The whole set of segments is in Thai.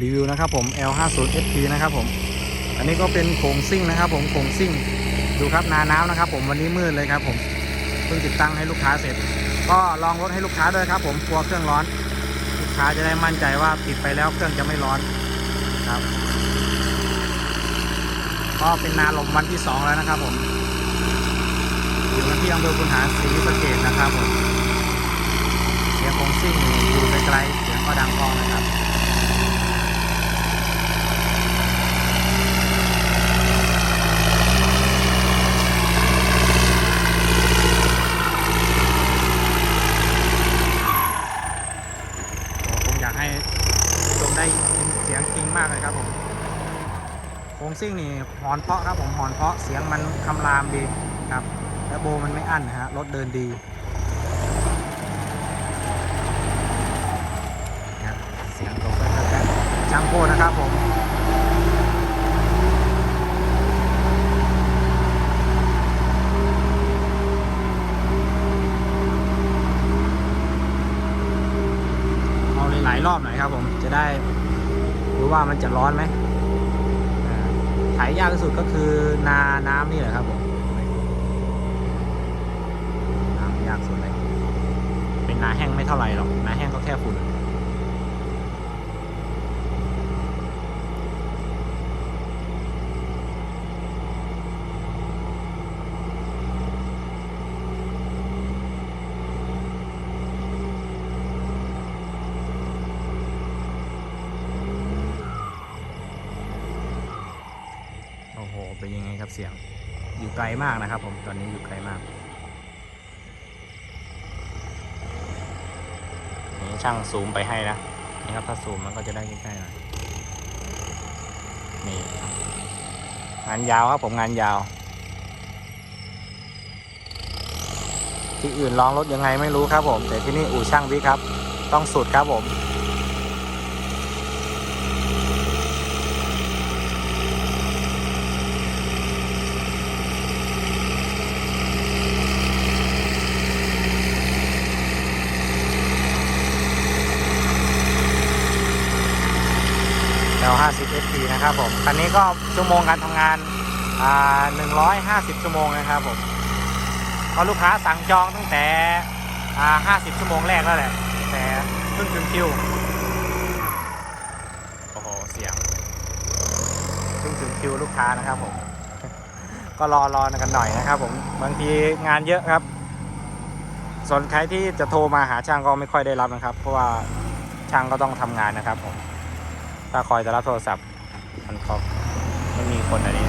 รีวิวนะครับผม L50 FP นะครับผม อันนี้ก็เป็นโครงซิ่งนะครับผมโครงซิ่ง ดูครับนาน้ำนะครับ ผมวันนี้มืดเลยครับผมเพิ่งติดตั้งให้ลูกค้าเสร็จ ก็ลองรถให้ลูกค้าด้วยครับ ผมกลัวเครื่องร้อน ลูกค้าจะได้มั่นใจว่าติดไปแล้วเครื่องจะไม่ร้อนครับ ก็เป็นนาลมวันที่สองแล้วนะครับผมอยู่ที่อำเภอคุนหารศรีสะเกดนะครับผมเสียงโขงซิ่งอยู่ไกลๆเสียงก็ดังกองนะครับ ผมอยากให้ชม ได้ยินเสียงจริงมากเลยครับผมโค้งซิ่งนี่หอนเพาะครับผมหอนเพาะเสียงมันคำรามดีครับแล้วโบมันไม่อั้นฮะรถเดินดีเสียงตกไปแล้วจังโก้นะครับผมเอาหลายรอบหน่อยครับผมจะได้ ว่ามันจะร้อนไหมขาถ่ายยากที่สุดก็คือนาน้ำนี่แหละครับผมน้ำยากสุดเลย เป็นนาแห้งไม่เท่าไหร่หรอกนาแห้งก็แค่ฝุ่น โอ้โห เสียง อยู่ไกลมากนะครับ ผมตอนนี้อยู่ไกลมากนี่ช่างซูมไปให้นะนี่ครับถ้าซูมมันก็จะได้ใกล้ๆหน่อยนี่งานยาวครับผมงานยาว ที่อื่นลองรถยังไงไม่รู้ครับผม แต่ที่นี่อู่ช่างวิครับ ต้องสุดครับผม นะครับผมคันนี้ก็ชั่วโมงการทำงานอ่า150ชั่วโมงนะครับผมก็ลูกค้าสั่งจองตั้งแต่อ่า50ชั่วโมงแรกแล้วแหละ แต่เพิ่งถึงคิว โอ้โห เสียงเพิ่งถึงคิวลูกค้านะครับผม ก็รอรอกันหน่อยนะครับผม บางทีงานเยอะครับ ส่วนใครที่จะโทรมาหาช่างก็ไม่ค่อยได้รับนะครับ เพราะว่าช่างก็ต้องทำงานนะครับผมถ้าคอยจะรับโทรศัพท์ มันก็ไม่มีคนอันนี้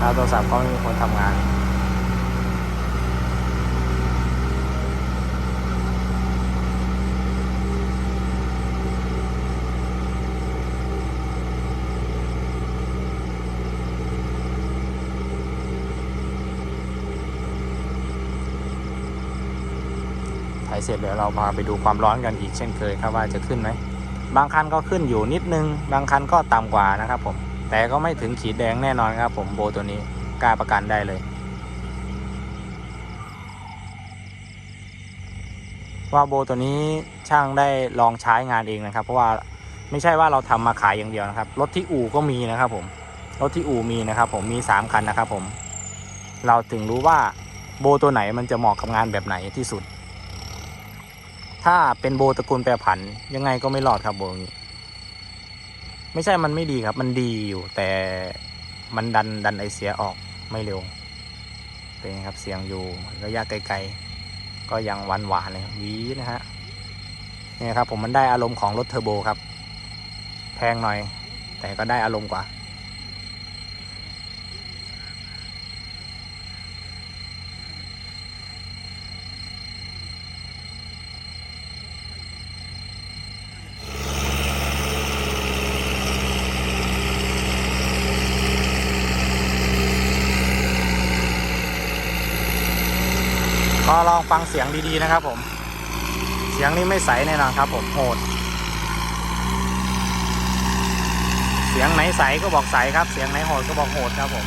รับโทรศัพท์ก็ไม่มีคนทำงานถ่ายเสร็จเดี๋ยวเรามาไปดูความร้อนกันอีกเช่นเคยครับว่าจะขึ้นไหม บางคันก็ขึ้นอยู่นิดนึง บางคันก็ต่ำกว่านะครับผม แต่ก็ไม่ถึงขีดแดงแน่นอนครับผมโบตัวนี้กล้าประกันได้เลย ว่าโบตัวนี้ช่างได้ลองใช้งานเองนะครับ เพราะว่าไม่ใช่ว่าเราทำมาขายอย่างเดียวนะครับ รถที่อู่ก็มีนะครับผม รถที่อู่มีนะครับผมมีสามคันนะครับผม เราถึงรู้ว่าโบตัวไหนมันจะเหมาะกับงานแบบไหนที่สุด ถ้าเป็นโบตระกูลแปรผัน ยังไงก็ไม่รอดครับโบนี้ ไม่ใช่มันไม่ดีครับ มันดีอยู่ แต่มันดันดันไอเสียออกไม่เร็ว เป็นไงครับเสียงอยู่ระยะไกลๆ ก็ยังหวานหวานๆเลยวีนะฮะนี่ครับผมมันได้อารมณ์ของรถเทอร์โบครับ แพงหน่อย แต่ก็ได้อารมณ์กว่า ก็ลองฟังเสียงดีๆนะครับผม เสียงนี้ไม่ใสแน่นอนครับผมโหด เสียงไหนใสก็บอกใสครับ เสียงไหนโหดก็บอกโหดครับผม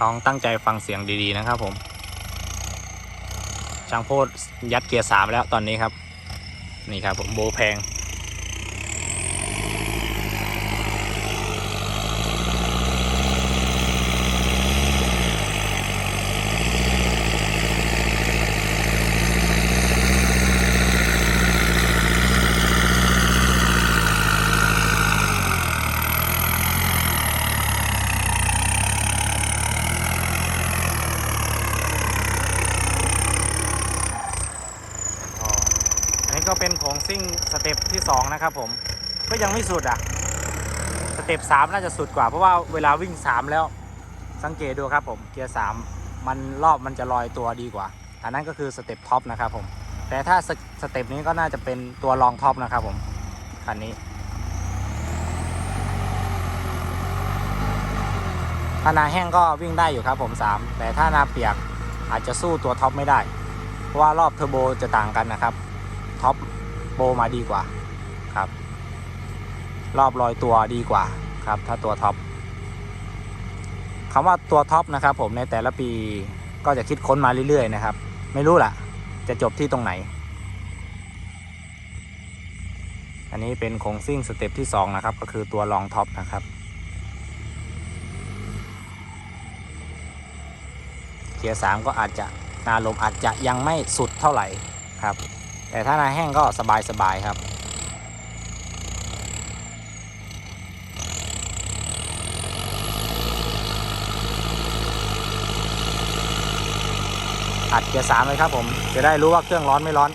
ลองตั้งใจฟังเสียงดีๆนะครับผม ช่างโพดยัดเกียร์สามแล้วตอนนี้ครับ นี่ครับผมโบแพง อ๋ออันนี้ก็เป็นของซิ่ง สเต็ปที่2นะครับผมก็ยังไม่สุดอะสเต็ป3น่าจะสุดกว่า เพราะว่าเวลาวิ่ง3แล้ว สังเกตดูครับผมเกียร์3มันรอบมันจะลอยตัวดีกว่า อันนั้นก็คือสเต็ปท็อปนะครับผมแต่ถ้าสสเต็ปนี้ก็น่าจะเป็นตัวรองท็อปนะครับผมคันนี้ถ้านาแห้งก็วิ่งได้อยู่ครับผม 3 แต่ถ้านาเปียกอาจจะสู้ตัวท็อปไม่ได้ เพราะว่ารอบเทอร์โบจะต่างกันนะครับท็อปโบมาดีกว่า ครับ รอบลอยตัวดีกว่าครับ ถ้าตัวท็อปคำว่าตัวท็อปนะครับ ผมในแต่ละปีก็จะคิดค้นมาเรื่อยๆนะครับ ไม่รู้ล่ะ จะจบที่ตรงไหน อันนี้เป็นโครงซิ่งสเต็ปที่2นะครับ ก็คือตัวรองท็อปนะครับเกียร์สามก็อาจจะนาลมอาจจะยังไม่สุดเท่าไหร่ครับ แต่ถ้านาแห้งก็สบายสบายๆครับ อัดเกียร์สามเลยครับผมจะได้รู้ว่าเครื่องร้อนไม่ร้อน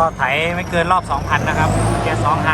ก็ไถไม่เกินรอบ 2,000 นะครับเกียร์2ไฮ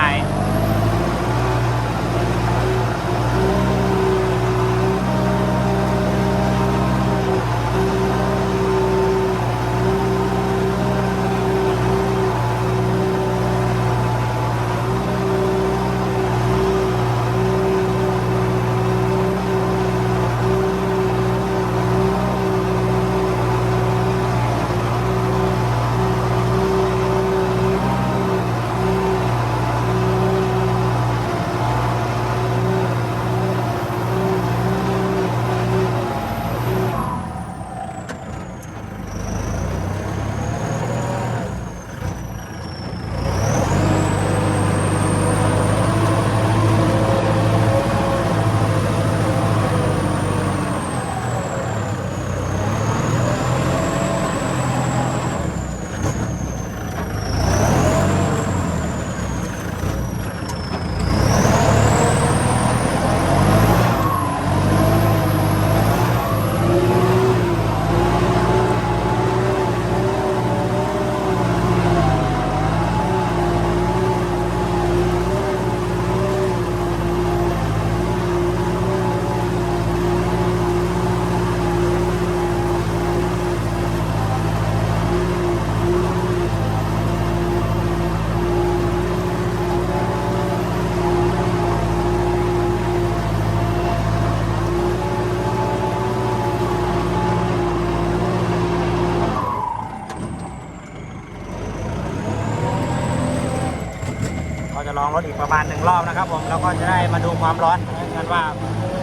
อบนะครับผมแล้วก็จะได้มาดูความร้อนกันว่า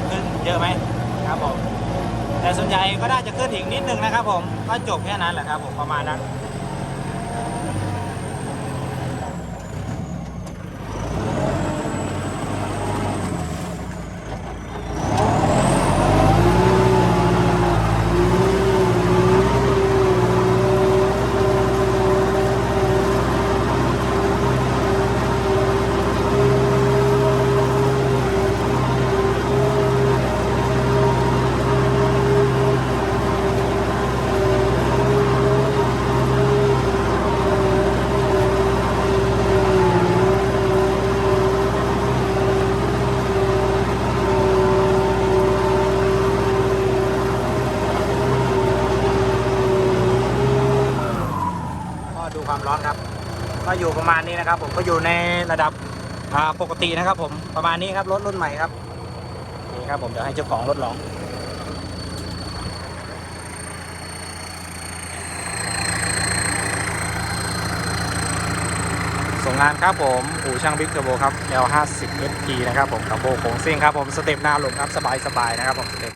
ขึ้นเยอะไหมครับผมแต่ส่วนใหญ่ก็น่าจะขึ้นอีกนิดนึงนะครับผมก็จบแค่นั้นแหละครับผมประมาณนั้น ร้อนครับ ก็อยู่ประมาณนี้นะครับ ผมก็อยู่ในระดับปกตินะครับ ผมประมาณนี้ครับรถรุ่นใหม่ครับนี่ครับผมเดี๋ยวให้เจ้าของรถลองส่งงานครับผมอู่ช่างบิ๊กเทอร์โบครับ L50 SP นะครับผมกับโบโค้งซิ่งครับผม สเต็ปหน้าลงครับ สบายๆนะครับผมสเต็ป